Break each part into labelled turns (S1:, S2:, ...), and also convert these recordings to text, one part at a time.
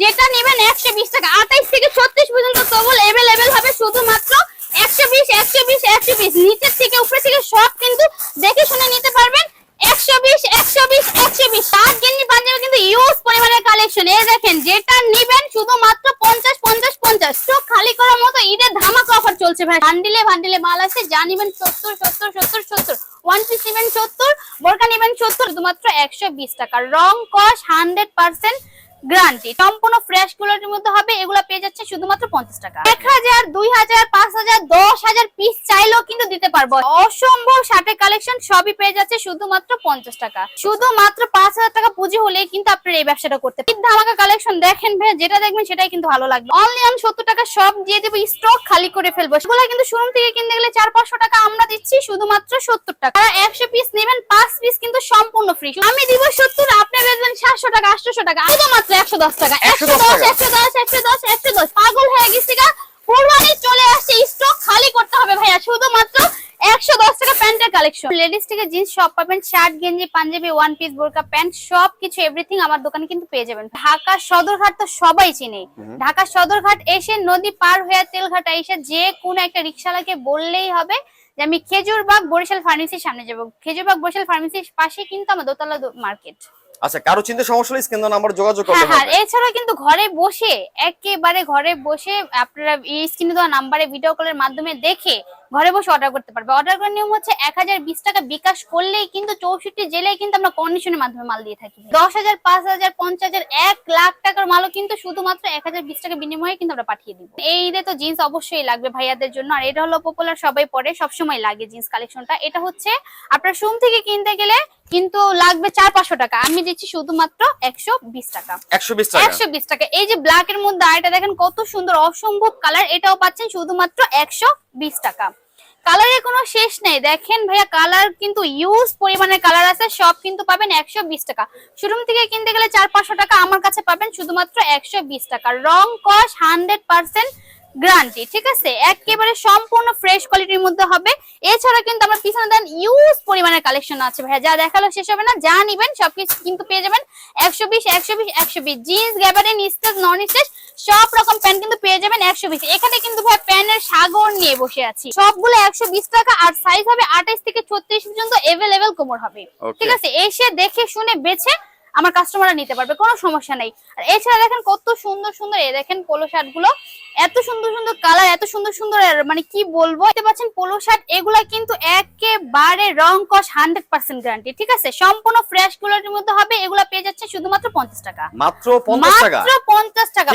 S1: যেটা নেবেন একশো বিশ টাকা। আঠাইশ থেকে ছত্রিশ পর্যন্ত কেবল এভেলেবেল হবে শুধুমাত্র একশো বিশ একশো বিশ একশো বিশ। নিচের থেকে উপরে থেকে সব কিন্তু দেখে শুনে নিতে পারবেন। একশো বিশ একশো বিশ একশো বিশ। ইউজ পরিমাণের কালেকশন দেখেন, যেটা শুধুমাত্র পঞ্চাশ পঞ্চাশ পঞ্চাশ। খালি করার মতো ঈদের অফার চলছে ভাই। বান্ডিলে বান্ডিলে মাল আছে। যা নিবেন সত্তর সত্তর সত্তর সত্তর। ওয়ান শুধুমাত্র একশো বিশ টাকা। রং কস হান্ড্রেড পার্সেন্ট গ্যারান্টি। সম্পূর্ণ ফ্রেশগুলোর মধ্যে হবে, এগুলো পেয়ে যাচ্ছে শুধুমাত্র পঞ্চাশ টাকা। এক হাজার, দুই হাজার, পাঁচ হাজার, দশ হাজার পিস চাইলেও কিন্তু দিতে পারব। অসম্ভব শার্টের কালেকশন সবই পেয়ে যাচ্ছে শুধুমাত্র পঞ্চাশ টাকা। শুধুমাত্র পাঁচ হাজার টাকা পুঁজি হলে কিন্তু আপনার এই ব্যবসাটা করতে ধামাকা কালেকশন দেখেন ভাই যেটা দেখবেন সেটাই কিন্তু ভালো লাগবে। অনলি আমি সত্তর টাকা সব দিয়ে দেবো স্টক খালি করে ফেলব। সেগুলো কিন্তু শোরুম থেকে কিনতে গেলে চার, পাঁচশো টাকা আমরা দিচ্ছি শুধুমাত্র সত্তর টাকা। একশো পিস নেবেন, পাঁচ পিস কিন্তু সম্পূর্ণ ফ্রি আমি দিব সত্তর, আপনি টাকা আটশো টাকা শুধুমাত্র একশো দশ টাকা। একশো
S2: 110
S1: দশ একশো দশ একশো দশ একশো দশ। পাগল হয়ে গেছি গা। কোরবানি চলে আসছে স্টক খালি করতে হবে ভাইয়া শুধুমাত্র একশো দশ টাকা প্যান্টের কালেকশন লেডিস থেকে জিন্স সব পাবেন শার্ট গেঞ্জি পাঞ্জাবি ওয়ান পিস বোরকা প্যান্ট সব কিছু এভরিথিং আমার দোকানে কিন্তু পেয়ে যাবেন। ঢাকা সদরঘাট তো সবাই চিনে। ঢাকা সদরঘাট এসে নদী পার হয়ে তেলঘাটা এসে যে কোনো একটা রিক্সাওয়ালাকে বললেই হবে যে আমি খেজুরবাগ বরিশাল ফার্মেসির সামনে যাব। খেজুরবাগ বরিশাল ফার্মেসির পাশে কিন্তু আমার দোতলা মার্কেট
S2: আচ্ছা কারও চিন্তা সমস্যা হলে স্ক্রিন নাম্বার যোগাযোগ করতে
S1: হ্যাঁ হ্যাঁ এছাড়া কিন্তু ঘরে বসে একেবারে ঘরে বসে আপনারা এই স্ক্রিনে দেওয়া নাম্বারে ভিডিও কলের মাধ্যমে দেখে ঘরে বসে অর্ডার করতে পারবে। অর্ডার করার নিয়ম হচ্ছে এক হাজার বিশ টাকা বিকাশ করলেই কিন্তু চৌষট্টি জেলায় কিন্তু আমরা কন্ডিশনের মাধ্যমে মাল দিয়ে থাকি। দশ হাজার পাঁচ হাজার পঞ্চাশ হাজার এক লাখ টাকার মালও কিন্তু শুধুমাত্র এক হাজার বিশ টাকা বিনিময়ে কিন্তু আমরা পাঠিয়ে দিব। এই ঈদে তো জিন্স অবশ্যই লাগবে ভাইয়াদের জন্য। আর এটা হলো পপুলার সবাই পরে সবসময় লাগে জিন্স কালেকশনটা এটা হচ্ছে আপনার শুম থেকে কিনতে গেলে কিন্তু লাগবে চার পাঁচশো টাকা। আমি দিচ্ছি শুধুমাত্র একশো বিশ টাকা।
S2: একশো বিশ টাকা।
S1: একশো বিশ টাকা। এই যে ব্ল্যাক এর মধ্যে আরেকটা দেখেন কত সুন্দর অসম্ভব কালার এটাও পাচ্ছেন শুধুমাত্র একশো বিশ টাকা। কালারের কোনো শেষ নেই। দেখেন ভাইয়া কালার কিন্তু ইউজ পরিমাণের কালার আছে সব কিন্তু পাবেন একশো বিশ টাকা। শোরুম থেকে কিনতে গেলে চার পাঁচশো টাকা আমার কাছে পাবেন শুধুমাত্র একশো বিশ টাকা। রং কস হান্ড্রেড পার্সেন্ট গ্যারান্টি ঠিক আছে? একেবারে সম্পূর্ণ ফ্রেশ কোয়ালিটির মধ্যে হবে। এছাড়া কিন্তু আমার পিছনে দেন ইউজ পরিমাণের কালেকশন আছে ভাইয়া। যা দেখাল শেষ হবে না যা নিবেন সবকিছু কিন্তু পেয়ে যাবেন। একশো বিশ একশো বিশ একশো বিশ। জিন্স গ্যাবারিন স্টেজ নন স্টেজ সব রকম প্যান্ট কিন্তু পেয়ে যাবেন একশো বিশ। এখানে কিন্তু ভাই প্যান্টের সাগর নিয়ে বসে আছি। সবগুলো একশো বিশ টাকা আর সাইজ হবে আঠাইশ থেকে ছত্রিশ পর্যন্ত এভেলেবেল কোমর হবে। ঠিক আছে? এসে দেখে শুনে বেছে আমার কাস্টমাররা নিতে পারবে কোনো সমস্যা নেই। আর এছাড়া দেখেন কত সুন্দর সুন্দর এ দেখেন পোলো শার্টগুলো। এত সুন্দর সুন্দর কালার এত সুন্দর সুন্দর মানে কি বলব? পাচ্ছেন পোলো শার্ট এগুলা কিন্তু একেবারে রং কস হান্ড্রেড পার্সেন্ট গ্যারান্টি ঠিক আছে? সম্পূর্ণ ফ্রেশগুলোর মধ্যে হবে এগুলা পেয়ে যাচ্ছে শুধুমাত্র পঞ্চাশ টাকা।
S2: মাত্র
S1: মাত্র পঞ্চাশ টাকা।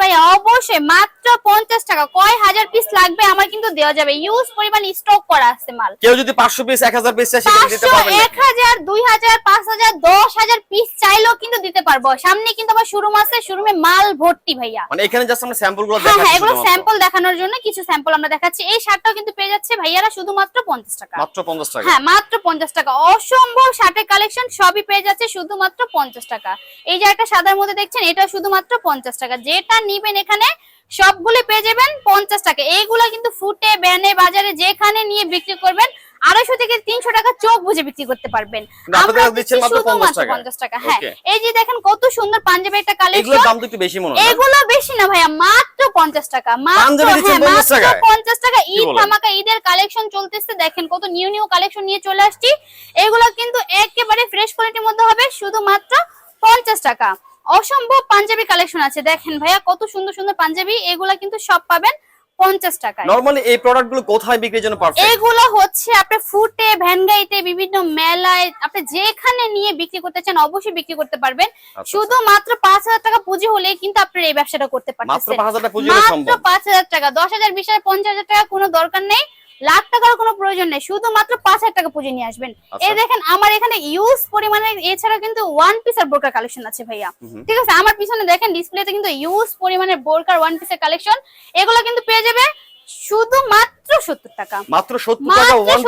S1: ভাই অবশ্যই মাত্র পঞ্চাশ টাকা। কয় হাজার পিস লাগবে আমার কিন্তু দেওয়া যাবে। ইউজ পরিমাণ স্টক করা আছে মাল।
S2: কেউ যদি পাঁচশো পিস এক হাজার পিস পারবেন
S1: এক হাজার দুই হাজার পাঁচ হাজার দশ হাজার পিস চাইলেও কিন্তু দিতে পারব। সামনে কিন্তু আমার শোরুম আছে শোরুমে মাল ভর্তি ভাইয়া।
S2: মানে এখানে জাস্ট আমরা স্যাম্পলগুলো
S1: হ্যাঁ হ্যাঁ এগুলো স্যাম্পল দেখানোর জন্য কিছু স্যাম্পল আমরা দেখাচ্ছি। এই শার্টটাও কিন্তু পেয়ে যাচ্ছে ভাইয়ারা শুধুমাত্র পঞ্চাশ টাকা।
S2: মাত্র পঞ্চাশ টাকা।
S1: হ্যাঁ মাত্র পঞ্চাশ টাকা। অসম্ভব শার্টের কালেকশন সবই পেয়ে যাচ্ছে শুধুমাত্র পঞ্চাশ টাকা। এই যে একটা সাদার মধ্যে দেখছেন এটা শুধুমাত্র পঞ্চাশ টাকা। যেটা নিবেন এখানে সবগুলো পেয়ে যাবেন পঞ্চাশ টাকা। এইগুলো কিন্তু ফুটে, ব্যানে, বাজারে যেখানে নিয়ে বিক্রি করবেন আড়াইশো থেকে তিনশো টাকা চোখ বুঝে বিক্রি করতে পারবেন।
S2: কিন্তু আপনাদের
S1: আমরা
S2: দিচ্ছেন
S1: দিচ্ছি
S2: মাত্র 50
S1: শুধুমাত্র
S2: টাকা।
S1: পঞ্চাশ টাকা। হ্যাঁ এই যে দেখেন কত সুন্দর পাঞ্জাবি একটা কালেকশন? এগুলো বেশি না ভাইয়া মাত্র পঞ্চাশ টাকা। মাত্র হ্যাঁ,
S2: 50
S1: মাত্র
S2: টাকায়?
S1: পঞ্চাশ টাকা। ঈদ? ধামাকা ঈদের কালেকশন চলতেছে। দেখেন কত নিউ নিউ কালেকশন নিয়ে চলে আসছি। এগুলো কিন্তু একেবারে ফ্রেশ কোয়ালিটির মধ্যে হবে শুধুমাত্র পঞ্চাশ টাকা। অসম্ভব পাঞ্জাবি কালেকশন আছে। দেখেন ভাইয়া কত সুন্দর সুন্দর পাঞ্জাবি। এগুলা কিন্তু সব পাবেন পঞ্চাশ টাকা
S2: নরমালি এই কোথায় বিক্রির জন্য পারফেক্ট
S1: এগুলো হচ্ছে আপনি ফুটে ভ্যানগাইতে বিভিন্ন মেলায় আপনি যেখানে নিয়ে বিক্রি করতে চান অবশ্যই বিক্রি করতে পারবেন।
S2: শুধু
S1: শুধুমাত্র পাঁচ হাজার টাকা পুঁজি হলে কিন্তু আপনার এই ব্যবসাটা করতে
S2: পারবেন
S1: পারতেছেন।
S2: টাকা পুঁজি
S1: মাত্র
S2: সম্ভব।
S1: পাঁচ হাজার টাকা দশ হাজার বিশ হাজার পঞ্চাশ হাজার টাকা কোনো দরকার নেই। লাখ টাকার কোনো প্রয়োজন নেই শুধুমাত্র পাঁচ হাজার টাকা পুঁজি নিয়ে আসবেন।
S2: আচ্ছা।
S1: এই দেখেন আমার এখানে ইউজ পরিমাণে এছাড়া কিন্তু ওয়ান পিসের বোরকার কালেকশন আছে ভাইয়া। ঠিক আছে? আমার পিছনে দেখেন ডিসপ্লেতে কিন্তু ইউজ পরিমাণের বোরকার ওয়ান পিসের কালেকশন এগুলো কিন্তু পেয়ে যাবে শুধুমাত্র সত্তর টাকা।
S2: মাত্র সত্তর টাকা ওয়ান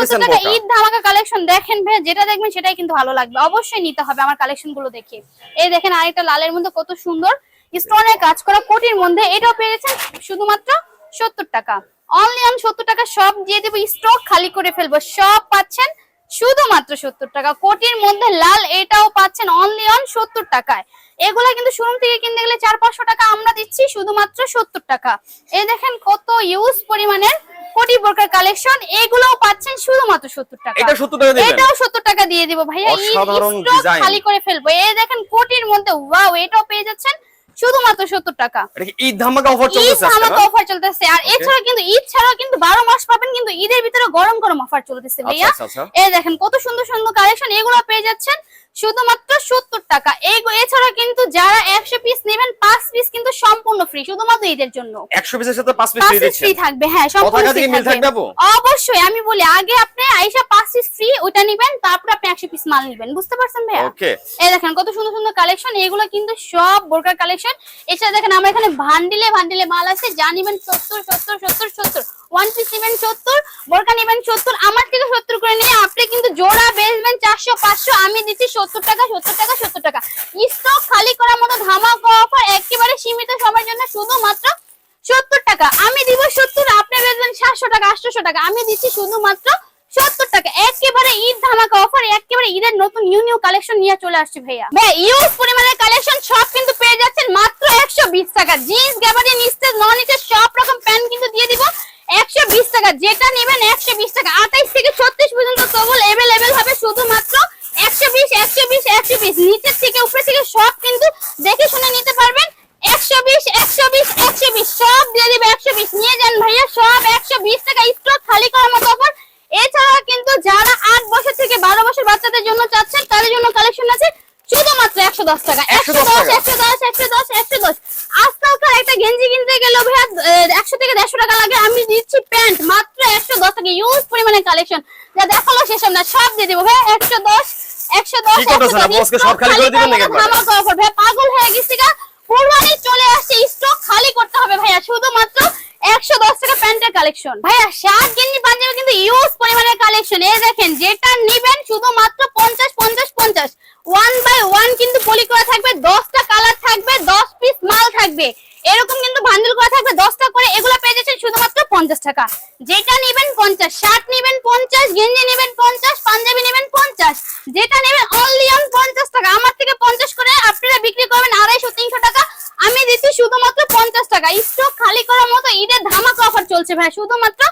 S1: ঈদ ধামাকা কালেকশন দেখেন ভাই যেটা দেখবেন সেটাই কিন্তু ভালো লাগবে। অবশ্যই নিতে হবে আমার কালেকশনগুলো দেখে। এই দেখেন আরেকটা লালের মধ্যে কত সুন্দর। স্টোনের কাজ করা কোটির মধ্যে এটাও পেয়ে গেছেন শুধুমাত্র সত্তর টাকা। অনলি অন সত্তর টাকা সব দিয়ে দেবো স্টক খালি করে ফেলব সব পাচ্ছেন শুধুমাত্র সত্তর টাকা। কোটির মধ্যে লাল এটাও পাচ্ছেন অনলি অন সত্তর টাকায়। এগুলা কিন্তু শোরুম থেকে কিনতে গেলে চার পাঁচশো টাকা আমরা দিচ্ছি শুধুমাত্র সত্তর টাকা। এই দেখেন কত ইউজ পরিমাণের কোটি বোরকার কালেকশন এগুলোও পাচ্ছেন শুধুমাত্র সত্তর টাকা।
S2: এটা 70 টাকা দিবেন?
S1: এটাও সত্তর টাকা দিয়ে দিব ভাইয়া। খালি করে ফেলব। এই দেখেন কোটির মধ্যে ওয়াও এটাও পেয়ে যাচ্ছেন শুধুমাত্র সত্তর টাকা।
S2: এটা ঈদ ধামাকা অফার চলতেছে ঈদ
S1: ধামাকা অফার চলতেছে। আর এছাড়া কিন্তু ঈদ ছাড়াও কিন্তু বারো মাস পাবেন কিন্তু ঈদের ভিতরে গরম গরম অফার চলতেছে ভাইয়া।
S2: আচ্ছা, আচ্ছা।
S1: এই দেখেন কত সুন্দর সুন্দর কালেকশন এগুলো পেয়ে যাচ্ছেন শুধুমাত্র সত্তর টাকা। এই এছাড়া কিন্তু যারা একশো পিস নেবেন পাঁচ পিস কিন্তু সম্পূর্ণ ফ্রি শুধুমাত্র ঈদের জন্য।
S2: 100 পিসের সাথে
S1: পাঁচ পিস ফ্রি থাকবে হ্যাঁ সম্পূর্ণ? অবশ্যই আমি বলি আগে আপনি আইসা পাঁচ পিস ফ্রি ওটা নিবেন তারপর আপনি একশো পিস মাল নিবেন। বুঝতে পারছেন ভাইয়া? এই দেখেন কত সুন্দর সুন্দর কালেকশন এগুলো কিন্তু সব বোরকার কালেকশন এছাড়া দেখেন আমার এখানে ভান্ডিলে ভান্ডিলে মাল আছে যা নিবেন সত্তর সত্তর সত্তর সত্তর। ওয়ান পিস নিবেন সত্তর বোরকা নিবেন সত্তর আমার থেকে সত্তর করে নিয়ে আপনি কিন্তু জোড়া বেচবেন চারশো পাঁচশো আমি দিচ্ছি সত্তর টাকা সত্তর টাকা সত্তর টাকা। স্টক খালি করার মতো ধামাকা অফার একেবারে সীমিত সময়ের জন্য শুধুমাত্র সত্তর টাকা। আমি দিব সত্তর, আপনি বেচবেন সাতশো টাকা, আটশোশো টাকা। আমি দিচ্ছি শুধুমাত্র সত্তর টাকা। একেবারে ঈদ ধামাকা অফার একেবারে ঈদের নতুন নিউ নিউ কালেকশন নিয়ে চলে আসছে ভাইয়া। ভাই ইউজ পরিমাণের কালেকশন সব কিন্তু পেয়ে যাচ্ছেন মাত্র একশো বিশ টাকা। জিন্স গ্যাবারি নিস্তেজ নন নিচে সব রকম প্যান্ট কিন্তু দিয়ে দিব একশো বিশ টাকা। যেটা নেবেন একশো বিশ টাকা। আঠাইশ থেকে ছত্রিশ পর্যন্ত কেবল এভেলেবেল হবে শুধুমাত্র একশো বিশ নিচের থেকে উপরে থেকে সব কিন্তু দেখে শুনে নিতে পারবেন। একশো বিশ একশো বিশ একশো বিশ সব দিয়ে দিবে একশো বিশ। নিয়ে যান ভাইয়া সব একশো বিশ টাকা স্টক খালি করার মতো অফার এছাড়া কিন্তু যারা আট বছর থেকে বারো বছর বাচ্চাদের জন্য চাচ্ছেন তাদের জন্য কালেকশন আছে শুধুমাত্র একশো দশ টাকা। একশো
S2: 110
S1: দশ। একশো দশ একশো দশ একশো দশ। আজকালকার একটা গেঞ্জি কিনতে গেলে ভাইয়া একশো থেকে দেড়শো টাকা লাগে। আমি দিচ্ছি প্যান্ট মাত্র একশো দশ টাকা। ইউজ পরিমাণে কালেকশন যা দেখাল সেসব না সব দিয়ে দেবো ভাইয়া। একশো দশ একশো দশ
S2: কি করতেছেন আপু? সব খালি করে দিবেন নাকি
S1: ধামাকা অফার ভাই পাগল হয়ে গেছি গা। কুরবানি চলে আসছে স্টক খালি করতে হবে ভাইয়া শুধুমাত্র একশো দশ টাকা প্যান্টের কালেকশন ভাইয়া শার্ট গেঞ্জি পাঞ্জাবি কিন্তু ইউজ পরিমাণের কালেকশন এই দেখেন যেটা নিবেন শুধুমাত্র পঞ্চাশ পঞ্চাশ পঞ্চাশ। ওয়ান বাই ওয়ান কিন্তু পলি করা থাকবে দশটা কালার থাকবে দশ পিস মাল থাকবে। এরকম কিন্তু বান্ডেল করা থাকবে। দশটা করে এগুলো পেয়ে যাচ্ছেন শুধুমাত্র পঞ্চাশ টাকা। যেটা নেবেন পঞ্চাশ শার্ট নেবেন পঞ্চাশ, গেঞ্জি নেবেন পঞ্চাশ, পাঞ্জাবি নেবেন পঞ্চাশ। যেটা নেবেন অনলি অন পঞ্চাশ টাকা। আমার থেকে পঞ্চাশ করে আপনারা বিক্রি করবেন আড়াইশো, তিনশো টাকা। আমি দিচ্ছি শুধুমাত্র পঞ্চাশ টাকা। স্টক খালি করার মতো ঈদের ধামাকা অফার চলছে ভাই, শুধুমাত্র